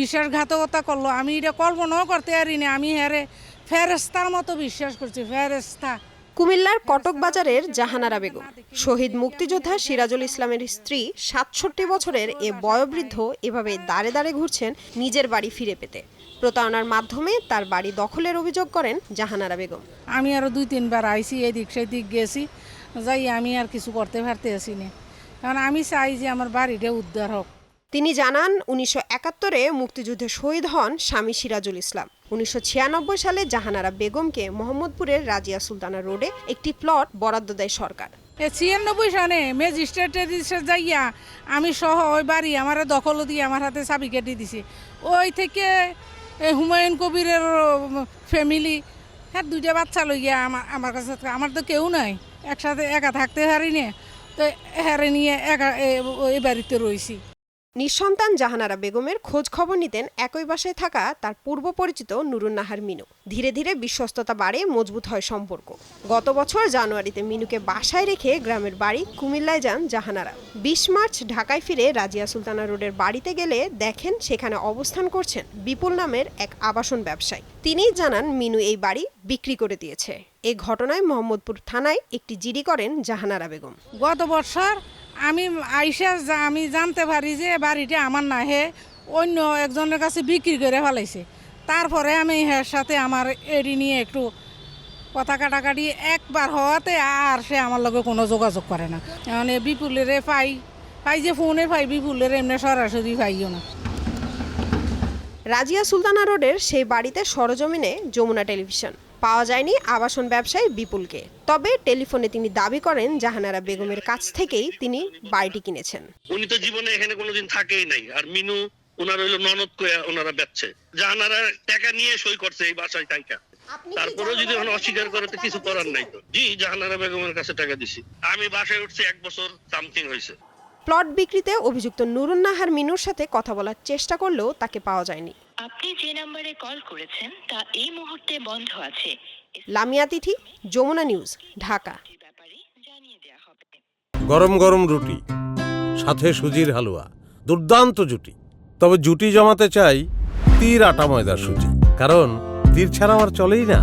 বিশ্বাসঘাতকতা করল। আমি এটা কল্পনাও করতে পারিনি। আমি হ্যারে ফেরেস্তার মতো বিশ্বাস করছি ফেরেস্তা কুমিল্লার কটক বাজারের জাহানারা বেগম। শহীদ মুক্তিযোদ্ধা সিরাজুল ইসলামের স্ত্রী সাতষট্টি বছরের এ বয়োবৃদ্ধ এভাবে দাঁড়ে দাঁড়ে ঘুরছেন নিজের বাড়ি ফিরে পেতে। প্রতারণার মাধ্যমে তার বাড়ি দখলের অভিযোগ করেন জাহানারা বেগম। আমি আরও দুই তিনবার আইছি এদিক সেদিক গেছি। যাই আমি আর কিছু করতে পারতে আসি না কারণ আমি চাই যে আমার বাড়িটা উদ্ধার হোক। তিনি জানান, উনিশশো একাত্তরে মুক্তিযুদ্ধে শহীদ হন স্বামী সিরাজুল ইসলাম। উনিশশো ছিয়ানব্বই সালে জাহানারা বেগমকে মোহাম্মদপুরের রাজিয়া সুলতানা রোডে একটি প্লট বরাদ্দ দেয় সরকার। ছিয়ানব্বই সনে ম্যাজিস্ট্রেটের ইসে যাইয়া আমি সহ ওই বাড়ি আমার দখল দিয়ে আমার হাতে চাবি কেটে দিছি। ওই থেকে হুমায়ুন কবিরের ফ্যামিলি হ্যাঁ দুইটা বাচ্চা লইয়া আমার আমার কাছে আমার তো কেউ নাই, একসাথে একা থাকতে না তো হ্যারে নিয়ে একা এই বাড়িতে রয়েছি নিঃসন্তান জাহানারা বেগমের খোঁজ খবর নিতেন একই বাসায় থাকা তার পূর্ব পরিচিত নুরুন্নাহার মিনু। ধীরে ধীরে বিশ্বস্ততা বাড়ে, মজবুত হয় সম্পর্ক। গত বছর জানুয়ারিতে মিনুকে বাসায় রেখে গ্রামের বাড়ি কুমিল্লায় যান জাহানারা। বিশ মার্চ ঢাকায় ফিরে রাজিয়া সুলতানা রোডের বাড়িতে গেলে দেখেন সেখানে অবস্থান করছেন বিপুল নামের এক আবাসন ব্যবসায়ী। তিনিই জানান, মিনু এই বাড়ি বিক্রি করে দিয়েছে। এই ঘটনায় মোহাম্মদপুর থানায় একটি জিডি করেন জাহানারা বেগম। গত বছর আমি আইসা আমি জানতে পারি যে বাড়িটা আমার না, হে অন্য একজনের কাছে বিক্রি করে ফেলাইছে। তারপরে আমি হের সাথে আমার এডি নিয়ে একটু কথা কাটাকাটি, একবার হওয়াতে আর সে আমার লগে কোনো যোগাযোগ করে না। মানে বিপুলেরে পাই পাই যে ফোনে পাই, বিপুলের এমনি সরাসরি পাইও না। রাজিয়া সুলতানা রোডের সেই বাড়িতে সরজমিনে যমুনা টেলিভিশন। পাওয়া যায়নি আবাসন ব্যবসায়ী বিপুলকে। তবে টেলিফোনে তিনি দাবি করেন জাহানারা বেগমের কাছ থেকেই তিনি বাড়িটি কিনেছেন। উনি তো জীবনে এখানে কোনোদিন থাকেই নাই। আর মিনু ওনার হইল ননদ কয়া ওনারা বেচছে। জাহানারা টাকা নিয়ে সই করছে এই বাসায় টাকা তারপরেও যদি এখন অস্বীকার করে তো কিছু করার নাই তো। জি জাহানারা বেগমের কাছে টাকা দিছি। আমি বাসায় উঠছি এক বছর সামথিং হয়েছে প্লট বিক্রিতে অভিযুক্ত নুরুন্নাহার মিনুর সাথে কথা বলার চেষ্টা করলেও তাকে পাওয়া যায়নি। আপনি যে নম্বরে কল করেছেন তা এই মুহূর্তে বন্ধ আছে। লামিয়া তিথি যমুনা নিউজ ঢাকা। ব্যাপারে জানিয়ে দেওয়া হবে। গরম গরম রুটি সাথে সুজির হালুয়া দুর্দান্ত জুটি। তবে জুটি জমাতে চাই তীর আটা ময়দার সুজি কারণ তীর ছাড়া আমার চলেই না।